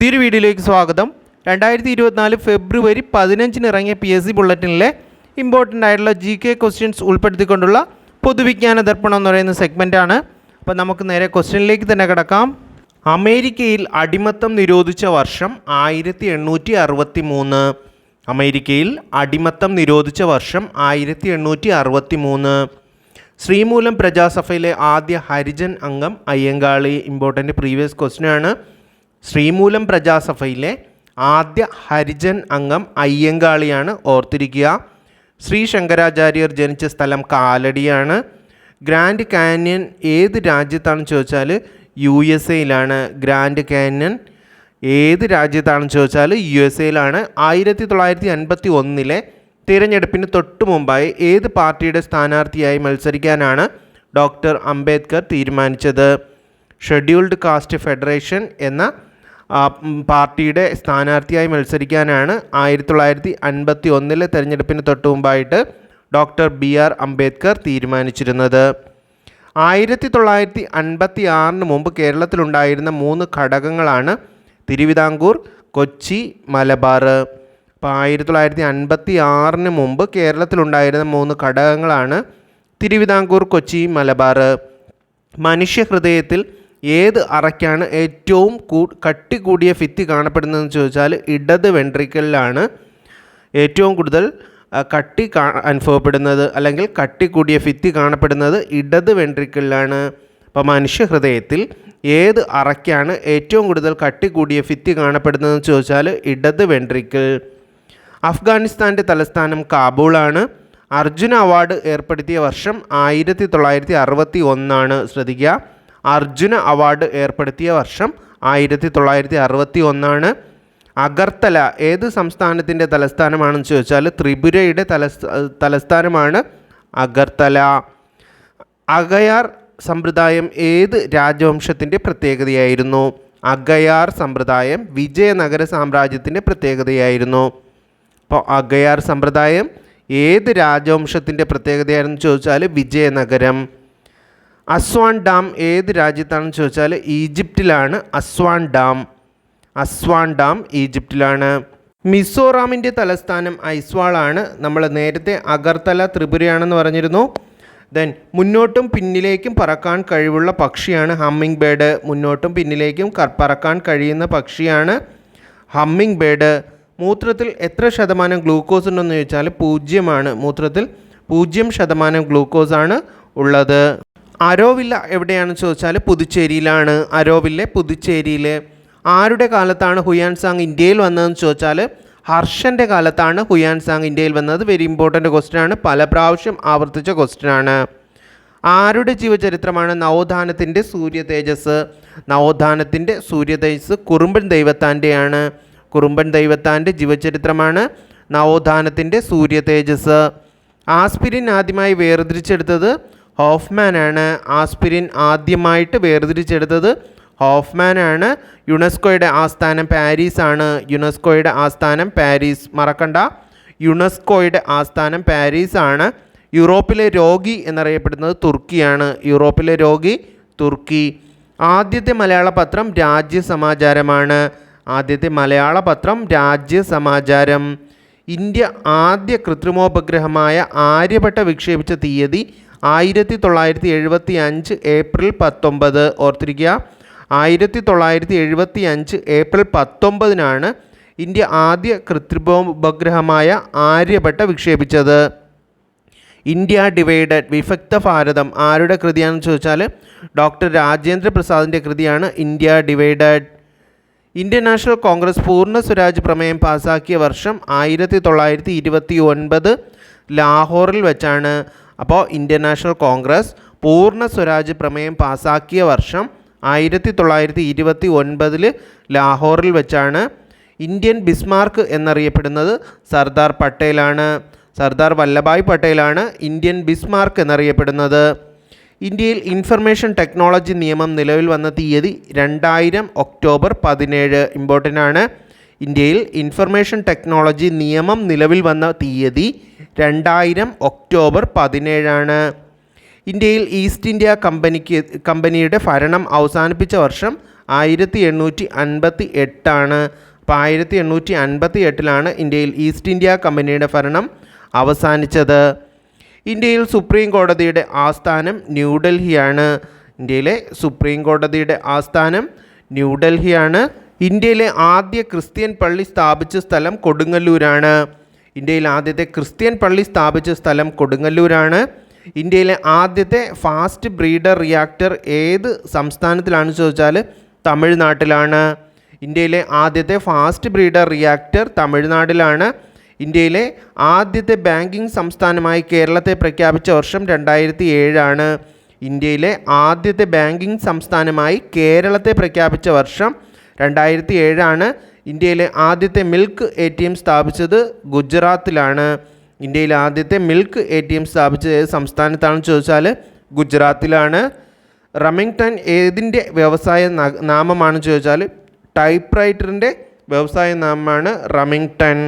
പുതിയൊരു വീഡിയോയിലേക്ക് സ്വാഗതം. രണ്ടായിരത്തി ഇരുപത്തിനാല് ഫെബ്രുവരി പതിനഞ്ചിന് ഇറങ്ങിയ പി എസ് സി ബുള്ളറ്റിനിലെ ഇമ്പോർട്ടന്റ് ആയിട്ടുള്ള ജി കെ ക്വസ്റ്റ്യൻസ് ഉൾപ്പെടുത്തിക്കൊണ്ടുള്ള പൊതുവിജ്ഞാന ദർപ്പണം എന്ന് പറയുന്ന സെഗ്മെന്റാണ് അപ്പോൾ നമുക്ക് നേരെ ക്വസ്റ്റ്യനിലേക്ക് തന്നെ കിടക്കാം. അമേരിക്കയിൽ അടിമത്തം നിരോധിച്ച വർഷം ആയിരത്തി എണ്ണൂറ്റി അറുപത്തി മൂന്ന് അമേരിക്കയിൽ അടിമത്തം നിരോധിച്ച വർഷം ആയിരത്തി എണ്ണൂറ്റി അറുപത്തി മൂന്ന് ശ്രീമൂലം പ്രജാസഭയിലെ ആദ്യ ഹരിജൻ അംഗം അയ്യങ്കാളി ഇമ്പോർട്ടന്റ് പ്രീവിയസ് ക്വസ്റ്റ്യനാണ് ആണ്. ശ്രീമൂലം പ്രജാസഭയിലെ ആദ്യ ഹരിജൻ അംഗം അയ്യങ്കാളിയാണ് ഓർത്തിരിക്കുക. ശ്രീ ശങ്കരാചാര്യർ ജനിച്ച സ്ഥലം കാലടിയാണ്. ഗ്രാൻഡ് കാന്യൻ ഏത് രാജ്യത്താണെന്ന് ചോദിച്ചാൽ യു എസ് എയിലാണ് ഗ്രാൻഡ് കാന്യൻ. ഏത് രാജ്യത്താണെന്ന് ചോദിച്ചാൽ യു എസ് എയിലാണ്. ആയിരത്തി തൊള്ളായിരത്തി അൻപത്തി ഒന്നിലെ തിരഞ്ഞെടുപ്പിന് തൊട്ടു മുമ്പായി ഏത് പാർട്ടിയുടെ സ്ഥാനാർത്ഥിയായി മത്സരിക്കാനാണ് ഡോക്ടർ അംബേദ്കർ തീരുമാനിച്ചത്? ഷെഡ്യൂൾഡ് കാസ്റ്റ് ഫെഡറേഷൻ എന്ന പാർട്ടിയുടെ സ്ഥാനാർത്ഥിയായി മത്സരിക്കാനാണ് ആയിരത്തി തൊള്ളായിരത്തി അൻപത്തി ഒന്നിലെ തെരഞ്ഞെടുപ്പിന് തൊട്ട് മുമ്പായിട്ട് ഡോക്ടർ ബി ആർ അംബേദ്കർ തീരുമാനിച്ചിരുന്നത്. ആയിരത്തി തൊള്ളായിരത്തി അൻപത്തി ആറിന് മുമ്പ് കേരളത്തിലുണ്ടായിരുന്ന മൂന്ന് ഘടകങ്ങളാണ് തിരുവിതാംകൂർ കൊച്ചി മലബാർ. അപ്പോൾ ആയിരത്തി തൊള്ളായിരത്തി അൻപത്തി ആറിന് മുമ്പ് കേരളത്തിലുണ്ടായിരുന്ന മൂന്ന് ഘടകങ്ങളാണ് തിരുവിതാംകൂർ കൊച്ചി മലബാർ. മനുഷ്യഹൃദയത്തിൽ ഏത് അറയ്ക്കാണ് ഏറ്റവും കൂ കട്ടി കൂടിയ ഭിത്തി കാണപ്പെടുന്നതെന്ന് ചോദിച്ചാൽ ഇടത് വെൻട്രിക്കലിലാണ് ഏറ്റവും കൂടുതൽ കട്ടി കാ അനുഭവപ്പെടുന്നത് അല്ലെങ്കിൽ കട്ടി കൂടിയ ഭിത്തി കാണപ്പെടുന്നത് ഇടത് വെൻട്രിക്കലിലാണ്. അപ്പോൾ മനുഷ്യഹൃദയത്തിൽ ഏത് അറയ്ക്കാണ് ഏറ്റവും കൂടുതൽ കട്ടി കൂടിയ ഭിത്തി കാണപ്പെടുന്നതെന്ന് ചോദിച്ചാൽ ഇടത് വെൻട്രിക്കിൾ അഫ്ഗാനിസ്ഥാന്റെ തലസ്ഥാനം കാബൂളാണ്. അർജുന അവാർഡ് ഏർപ്പെടുത്തിയ വർഷം ആയിരത്തി തൊള്ളായിരത്തി അറുപത്തി ഒന്നാണ്. ശ്രദ്ധിക്കുക. അർജുന അവാർഡ് ഏർപ്പെടുത്തിയ വർഷം ആയിരത്തി തൊള്ളായിരത്തി അറുപത്തി ഒന്നാണ് അഗർത്തല ഏത് സംസ്ഥാനത്തിന്റെ തലസ്ഥാനമാണെന്ന് ചോദിച്ചാൽ ത്രിപുരയുടെ തലസ്ഥ തലസ്ഥാനമാണ് അഗർത്തല. അഗയാർ സമ്പ്രദായം ഏത് രാജവംശത്തിന്റെ പ്രത്യേകതയായിരുന്നു? അഗയാർ സമ്പ്രദായം വിജയനഗര സാമ്രാജ്യത്തിന്റെ പ്രത്യേകതയായിരുന്നു. അപ്പോൾ അഗയാർ സമ്പ്രദായം ഏത് രാജവംശത്തിന്റെ പ്രത്യേകതയായിരുന്നു ചോദിച്ചാൽ വിജയനഗരം. അസ്വാൻ ഡാം ഏത് രാജ്യത്താണെന്ന് ചോദിച്ചാൽ ഈജിപ്തിലാണ്. Aswan dam. അസ്വാൻ ഡാം ഈജിപ്തിലാണ്. മിസോറാമിന്റെ തലസ്ഥാനം ഐസ്വാളാണ്. നമ്മൾ നേരത്തെ അഗർത്തല ത്രിപുരയാണെന്ന് പറഞ്ഞിരുന്നു. ദെൻ മുന്നോട്ടും പിന്നിലേക്കും പറക്കാൻ കഴിവുള്ള പക്ഷിയാണ് ഹമ്മിങ് ബേഡ് മുന്നോട്ടും പിന്നിലേക്കും പറക്കാൻ കഴിയുന്ന പക്ഷിയാണ് ഹമ്മിങ് ബേഡ് മൂത്രത്തിൽ എത്ര ശതമാനം ഗ്ലൂക്കോസ് ഉണ്ടെന്ന് ചോദിച്ചാൽ പൂജ്യമാണ്. മൂത്രത്തിൽ പൂജ്യം ശതമാനം ഗ്ലൂക്കോസാണ് ഉള്ളത്. അരോവില്ല എവിടെയാണ് ചോദിച്ചാൽ പുതുച്ചേരിയിലാണ്. അരോവില്ലെ പുതുച്ചേരിയിൽ ആരുടെ കാലത്താണ് ഹുയാൻ സാങ് ഇന്ത്യയിൽ വന്നതെന്ന് ചോദിച്ചാൽ ഹർഷന്റെ കാലത്താണ് ഹുയാൻ സാങ് ഇന്ത്യയിൽ വന്നത്. വെരി ഇമ്പോർട്ടന്റ് ക്വസ്റ്റ്യൻ ആണ്. പല പ്രാവശ്യം ആവർത്തിച്ച ക്വസ്റ്റ്യൻ ആണ്. ആരുടെ ജീവചരിത്രമാണ് നവോത്ഥാനത്തിന്റെ സൂര്യ തേജസ്? നവോത്ഥാനത്തിന്റെ സൂര്യ തേജസ് കുറുമ്പൻ ദൈവത്താന്റെയാണ് കുറുമ്പൻ ദൈവത്താന്റെ ജീവചരിത്രമാണ് നവോത്ഥാനത്തിന്റെ സൂര്യ തേജസ്. ആസ്പിരിൻ ആദ്യമായി വേർതിരിച്ചെടുത്തത് ഹോഫ്മാനാണ് ആസ്പിരിൻ ആദ്യമായിട്ട് വേർതിരിച്ചെടുത്തത്. ഹോഫ്മാനാണ് യുനെസ്കോയുടെ ആസ്ഥാനം പാരീസ് ആണ് യുനെസ്കോയുടെ ആസ്ഥാനം പാരീസ്. മറക്കണ്ട. യുനെസ്കോയുടെ ആസ്ഥാനം പാരീസ് ആണ് യൂറോപ്പിലെ രോഗി എന്നറിയപ്പെടുന്നത് തുർക്കിയാണ്. യൂറോപ്പിലെ രോഗി തുർക്കി. ആദ്യത്തെ മലയാള പത്രം രാജ്യസമാചാരമാണ് ആദ്യത്തെ മലയാള പത്രം രാജ്യസമാചാരം ഇന്ത്യ ആദ്യ കൃത്രിമോപഗ്രഹമായ ആര്യഭട്ട വിക്ഷേപിച്ച തീയതി ആയിരത്തി തൊള്ളായിരത്തി എഴുപത്തി അഞ്ച് ഏപ്രിൽ പത്തൊമ്പത്. ഓർത്തിരിക്കുക ആയിരത്തി തൊള്ളായിരത്തി എഴുപത്തി അഞ്ച് ഏപ്രിൽ പത്തൊമ്പതിനാണ് ഇന്ത്യ ആദ്യ കൃത്രിമോപഗ്രഹമായ ആര്യഭട്ട വിക്ഷേപിച്ചത്. ഇന്ത്യ ഡിവൈഡഡ് വിഭക്ത ഭാരതം ആരുടെ കൃതിയാണെന്ന് ചോദിച്ചാൽ ഡോക്ടർ രാജേന്ദ്ര പ്രസാദിന്റെ കൃതിയാണ് India divided. Indian national Congress Purna Swaraj പ്രമേയം പാസാക്കിയ വർഷം ആയിരത്തി തൊള്ളായിരത്തി ഇരുപത്തി ഒൻപത് ലാഹോറിൽ വെച്ചാണ്. അപ്പോൾ Indian national Congress Purna Swaraj പ്രമേയം പാസാക്കിയ വർഷം ആയിരത്തി തൊള്ളായിരത്തി ഇരുപത്തി ഒൻപതിൽ ലാഹോറിൽ വെച്ചാണ് ഇന്ത്യൻ ബിസ്മാർക്ക് എന്നറിയപ്പെടുന്നത് സർദാർ പട്ടേലാണ്. സർദാർ വല്ലഭായ് പട്ടേലാണ് ഇന്ത്യൻ ബിസ്മാർക്ക് എന്നറിയപ്പെടുന്നത്. ഇന്ത്യയിൽ ഇൻഫർമേഷൻ ടെക്നോളജി നിയമം നിലവിൽ വന്ന തീയതി രണ്ടായിരം ഒക്ടോബർ പതിനേഴ്. ഇമ്പോർട്ടന്റ് ആണ്. ഇന്ത്യയിൽ ഇൻഫർമേഷൻ ടെക്നോളജി നിയമം നിലവിൽ വന്ന തീയതി രണ്ടായിരം ഒക്ടോബർ പതിനേഴാണ്. ഇന്ത്യയിൽ ഈസ്റ്റ് ഇന്ത്യ കമ്പനിക്ക് കമ്പനിയുടെ ഭരണം അവസാനിപ്പിച്ച വർഷം ആയിരത്തി എണ്ണൂറ്റി അൻപത്തി എട്ടാണ് അപ്പോൾ ആയിരത്തി എണ്ണൂറ്റി അൻപത്തി എട്ടിലാണ് ഇന്ത്യയിൽ ഈസ്റ്റ് ഇന്ത്യ കമ്പനിയുടെ ഭരണം അവസാനിച്ചത്. ഇന്ത്യയിൽ സുപ്രീം കോടതിയുടെ ആസ്ഥാനം ന്യൂഡൽഹിയാണ് ഇന്ത്യയിലെ സുപ്രീം കോടതിയുടെ ആസ്ഥാനം ന്യൂഡൽഹിയാണ് ഇന്ത്യയിലെ ആദ്യ ക്രിസ്ത്യൻ പള്ളി സ്ഥാപിച്ച സ്ഥലം കൊടുങ്ങല്ലൂരാണ്. ഇന്ത്യയിൽ ആദ്യത്തെ ക്രിസ്ത്യൻ പള്ളി സ്ഥാപിച്ച സ്ഥലം കൊടുങ്ങല്ലൂരാണ്. ഇന്ത്യയിലെ ആദ്യത്തെ ഫാസ്റ്റ് ബ്രീഡർ റിയാക്ടർ ഏത് സംസ്ഥാനത്തിലാണെന്ന് ചോദിച്ചാൽ തമിഴ്നാട്ടിലാണ്. ഇന്ത്യയിലെ ആദ്യത്തെ ഫാസ്റ്റ് ബ്രീഡർ റിയാക്ടർ തമിഴ്നാട്ടിലാണ്. ഇന്ത്യയിലെ ആദ്യത്തെ ബാങ്കിംഗ് സംസ്ഥാനമായി കേരളത്തെ പ്രഖ്യാപിച്ച വർഷം രണ്ടായിരത്തി ഏഴാണ് ഇന്ത്യയിലെ ആദ്യത്തെ ബാങ്കിംഗ് സംസ്ഥാനമായി കേരളത്തെ പ്രഖ്യാപിച്ച വർഷം രണ്ടായിരത്തി ഏഴാണ് ഇന്ത്യയിലെ ആദ്യത്തെ മിൽക്ക് എ ടി എം സ്ഥാപിച്ചത് ഗുജറാത്തിലാണ്. ഇന്ത്യയിലെ ആദ്യത്തെ മിൽക്ക് എ ടി എം സ്ഥാപിച്ചത് ഏത് സംസ്ഥാനത്താണെന്ന് ചോദിച്ചാൽ ഗുജറാത്തിലാണ്. റമിങ്ടൺ ഏതിന്റെ വ്യവസായ നാമമാണെന്ന് ചോദിച്ചാൽ ടൈപ്പ് റൈറ്ററിന്റെ വ്യവസായ നാമമാണ് റമിങ്ടൺ